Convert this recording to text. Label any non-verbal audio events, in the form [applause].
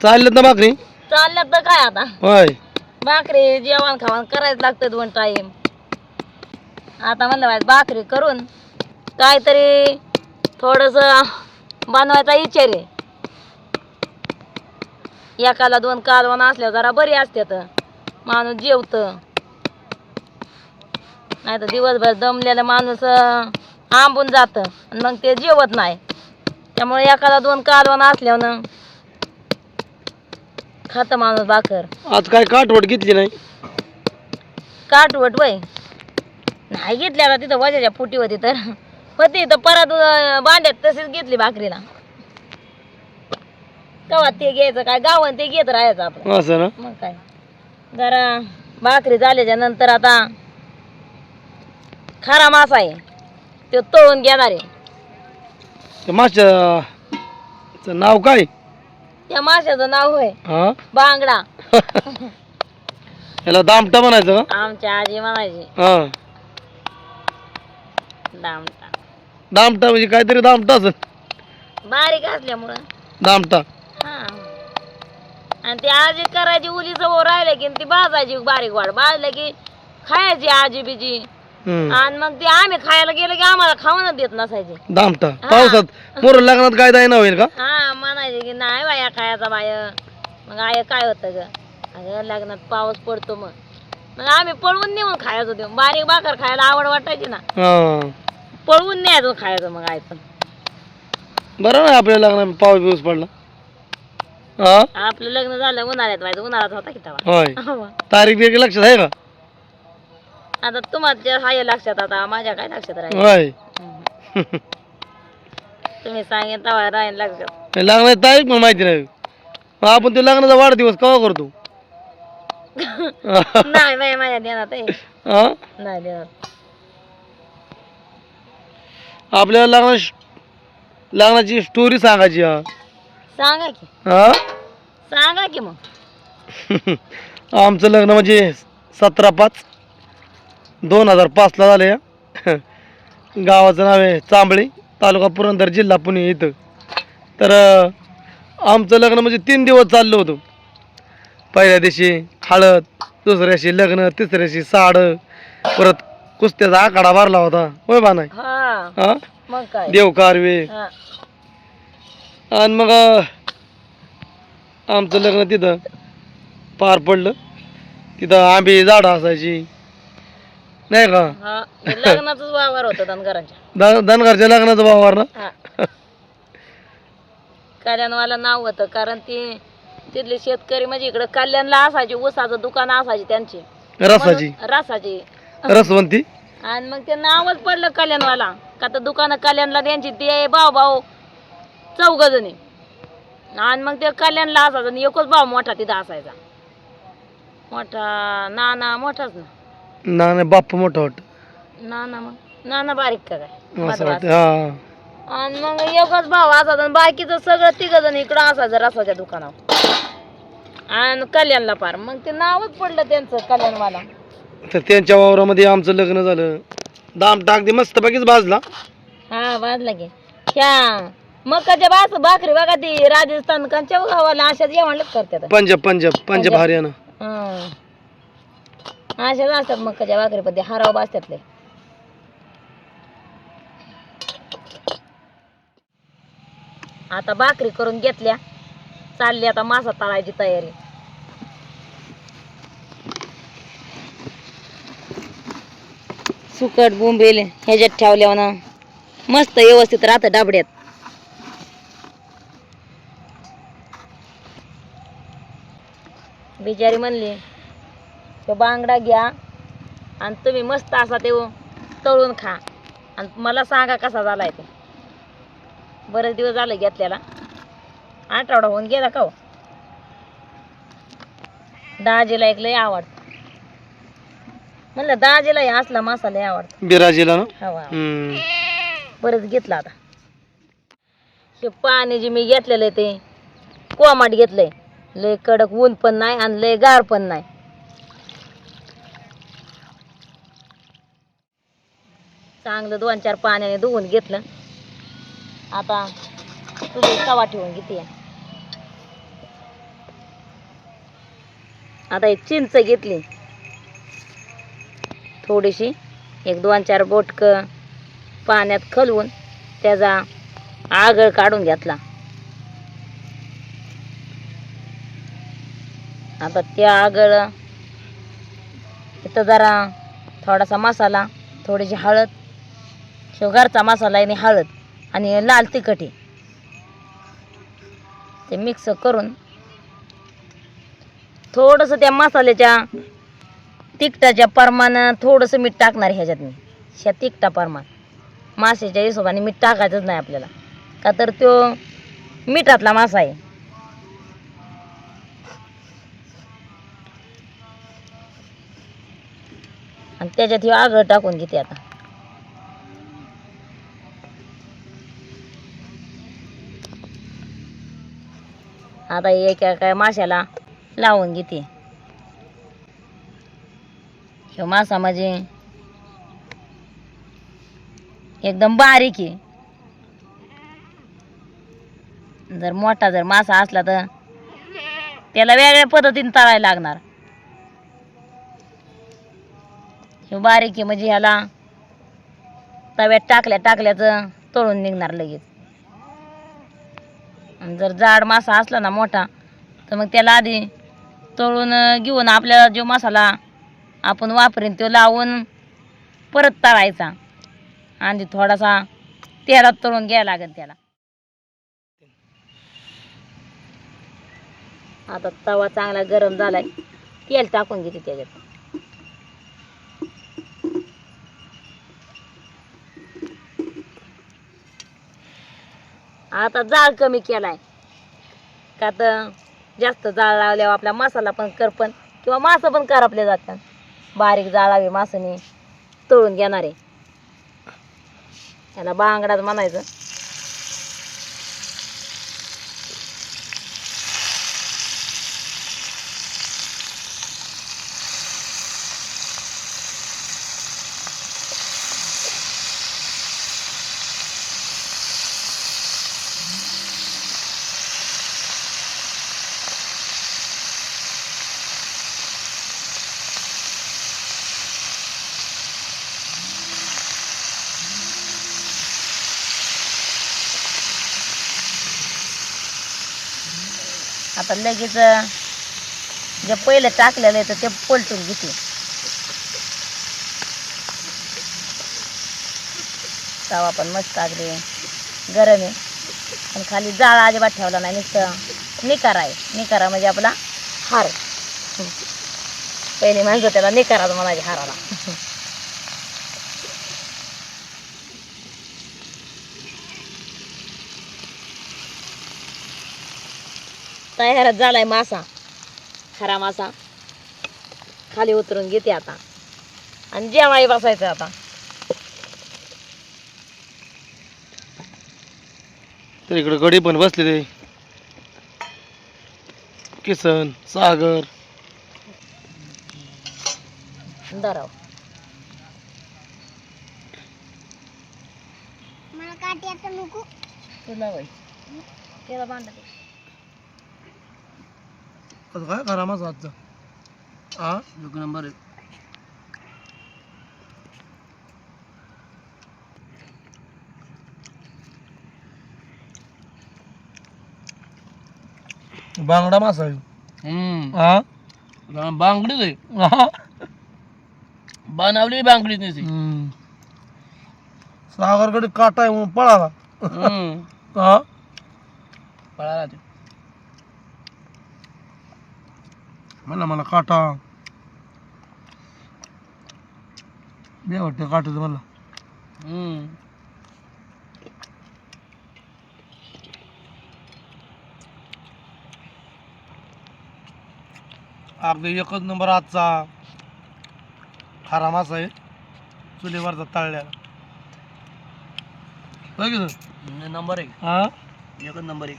चाललेत ना भाकरी? चालल्यात तर काय आता? होय. भाकरी जेवण खावण करायचं लागतं दोन टाईम. आता म्हणलं भाकरी करून काहीतरी थोडस बनवायचा विचार आहे. एकाला दोन कालवण असल्या जरा बरी असतात माणूस जेवत. नाही तर दिवसभर दमलेला माणूस अं, आंबून जातं. आणि मग ते जेवत नाही. त्यामुळे एकाला दोन कालवण असल्यानं खातं माणूस भाकर. आज काय काठवट घेतली नाही? काटवट वय. नाही घेतली आता तिथं वजाच्या फुटी होती तर. होती तर परत अं, भांड्यात तशीच घेतली भाकरीला. कवा ते घ्यायचं काय? गावन ते घेत राहायचं आपण असं ना? मग काय? जरा भाकरी झाल्याच्यानंतर आता खारा मासा आहे. तो तळून घेणार आहे. त्या माशाचं नाव काय? त्या माशाचं नाव होय हा? बांगडा. [laughs] याला दामटा म्हणायचं का? आमच्या आजी म्हणायची. हा. दामटा. दामटा म्हणजे काहीतरी दामटा असं बारीक असल्यामुळं. दामटा. हा. आणि ती आजी करायची उली समोर राहिले की ती भाजायची बारीक वाढ भाजलं की खायची आजी बिजी. हम्म. आणि मग ती आम्ही खायला गेलो की आम्हाला खावणच देत नसायचे. दामटा. पावसात मोर लग्नात काय दाय होईल का? हा की नाही बाया खायचा बाय. मग आय काय होतं ग? अगं लग्नात पाऊस पडतो मग. मग आम्ही पळवून नेऊन खायचो ते बारीक भाकर खायला आवड वाटायची ना. हा. पळवून न्यायचो खायचं मग आय पण. बरं ना आपल्या लग्नात पाऊस बिऊस पडला? हा? आपलं लग्न झालं उन्हाळ्यात व्हायचं. उन्हाळ्यात होता की तेव्हा. होय. तारीख बिरीख लक्षात आहे का? आता तुम्हाला हाय लक्षात आता. माझ्या काय लक्षात राहील? होय. हम्म. [laughs] तुम्ही तेव्हा राहील लक्षात लग्नाची तारीख पण माहिती नाही. मग आपण ते लग्नाचा वाढदिवस केव्हा करतो? [laughs] नाही नाही माझ्या आहे. हा नाही देण्यात आपल्याला लग्ना लग्नाची स्टोरी सांगायची हा. सांगा की. हा [laughs] सांगा की मग. आमचं लग्न म्हणजे सतरा पाच दोन हजार पाचला झालं [laughs] गावाचं नाव आहे चांबळी. तालुका पुरंदर जिल्हा पुणे इथं. तर आमचं लग्न म्हणजे तीन दिवस चाललं होतं. पहिल्या दिवशी हळद दुसऱ्या दिवशी लग्न तिसऱ्या दिवशी साडं परत कुस्त्याचा आखाडा भरला होता. होय बा नाही? हा. मग काय? देव कारवे. आणि मग आमचं लग्न तिथं पार पडलं. तिथं आंबे झाडं असायची. नाही का? हा हे लग्नाचाच वावर होता धनगरांच्या. लग्नाचं वावर ना? हा. कल्याणवाला नाव होतं कारण ती तिथले शेतकरी म्हणजे इकडं कल्याणला असायची ऊसाचं दुकान असायची त्यांची. रसाची. रसाची. रसवंती? आणि मग ते नावच पडलं कल्याणवाला. का तर दुकानं कल्याणला त्यांची ते भाऊ भाऊ चौघ जणी आणि मग ते कल्याणला असायचं आणि एकच भाऊ मोठा तिथं असायचा. मोठा नाना मोठाच ना. ना नाही बाप्पा मोठा वाटत. नाना मग. नाना बारीक का काय? असं हा. आणि मग एकच भाऊ असायचा आणि बाकीचं सगळं तिघ जण इकडं असायचं रसाच्या दुकानावर. आणि कल्याणला पार. मग ते नावच पडलं त्यांचं कल्याणवाला. तर त्यांच्या वावरामध्ये आमचं लग्न झालं. दाम टाकते मस्त बाकीच भाजला. हा वाजला की. ह्या मकाच्या बास भाकरी बघा ती राजस्थान कंच्या गावाला अशाच जेवणच करतात. पंजाब पंजाब पंजाब. हरियाणा. हं. अशाच असतात मकाच्या भाकरी पण ते हराव बासत्यातले. आता भाकरी करून घेतल्या. चालली आता मासा तळायची तयारी. सुकट बोंबील ह्याच्यात ठेवल्या ना मस्त व्यवस्थित राहतं डाबड्यात. बिचारी म्हणली तो बांगडा घ्या आणि तुम्ही मस्त असा ते तळून खा. आणि मला सांगा कसा झालाय ते. बरेच दिवस झाले घेतल्याला. आठवडा होऊन गेला का हो? दाजीला एक लय आवडतं. म्हणलं दाजीला हे असला मसाला लय आवडतो. बिराजीला ना? हवा हम्म. बरंच घेतला आता. हे पाणी जे मी घेतलेलं आहे ते कोमाट घेतलंय. लय कडक ऊन पण नाही आणि लय गार पण नाही. चांगलं दोन चार पाण्याने धुवून घेतलं. आता तुझी तवा ठेवून घेते. आता एक चिंच घेतली. थोडीशी एक दोन चार बोटकं पाण्यात खलवून त्याचा आगळ काढून घेतला. आता त्या आगळ इथं जरा थोडासा मसाला थोडीशी हळद शेवगारचा मसाला आणि हळद आणि लाल तिखट आहे. ते मिक्स करून थोडंसं त्या मसाल्याच्या तिखटाच्या प्रमाणात थोडंसं मीठ टाकणार ह्याच्यात मी. ह्या तिखटा प्रमाण. माशाच्या हिशोबाने मीठ टाकायचंच नाही आपल्याला. का तर तो मिठातला मासा आहे. आणि त्याच्यात ही आगळ टाकून घेते आता. आता एका एका माशाला लावून घेते. हे मासा म्हणजे एकदम बारीक आहे. जर मोठा जर मासा असला तर त्याला वेगळ्या पद्धतीने तळायला लागणार. हे बारीक आहे म्हणजे ह्याला तव्यात टाकल्या टाकल्याचं तळून निघणार लगेच. आणि जर जाड मासा असला ना मोठा तर मग त्याला आधी तळून घेऊन आपल्याला जो मसाला आपण वापरेन तो लावून परत तळायचा. आणि थोडासा तेलात तळून घ्यायला लागेल त्याला. आता तवा चांगला गरम झालाय. तेल टाकून घेते त्याच्यात. आता जाळ कमी केलाय. का तर जास्त जाळ लावल्यावर आपला मसाला पण करपण किंवा मासं पण करपले जातात. बारीक जाळावे मासाने तळून घेणारे. त्याला बांगडाच म्हणायचं. आता लगेच जे पहिलं टाकलेलं आहे तर ते पलटून घेते. तवा पण मस्त अगदी गरम आहे. पण खाली जाळा अजिबात ठेवला नाही नुसतं निकारा आहे. निकारा म्हणजे आपला हार. पहिले पहिली माणसं त्याला निकारा म्हणायचे हाराला. तयारच झालाय मासा. खरा मासा. खाली उतरून घेते आता. आणि जेवाय बसायचं आता. तर इकडे गडी पण बसलेले किसन सागर. दराव तुला वय त्याला भांडा कसं काय खरा माझा आजचा हा एक नंबर आहे. बांगडा मासा आहे हा बांगडीच आहे. हा? बनवली बांगडीच नाही हम्म. सागरकडे काटा आहे म्हणून पळाला. हा पळाला ते. म्हणला मला काटा. बे वाटतं काटाचं मला. हम्म. अगदी एकच नंबर आजचा. खारा मासा आहे. चुलीवरचा तळल्याला होय की नाही? नंबर एक. हा? एकच नंबर एक.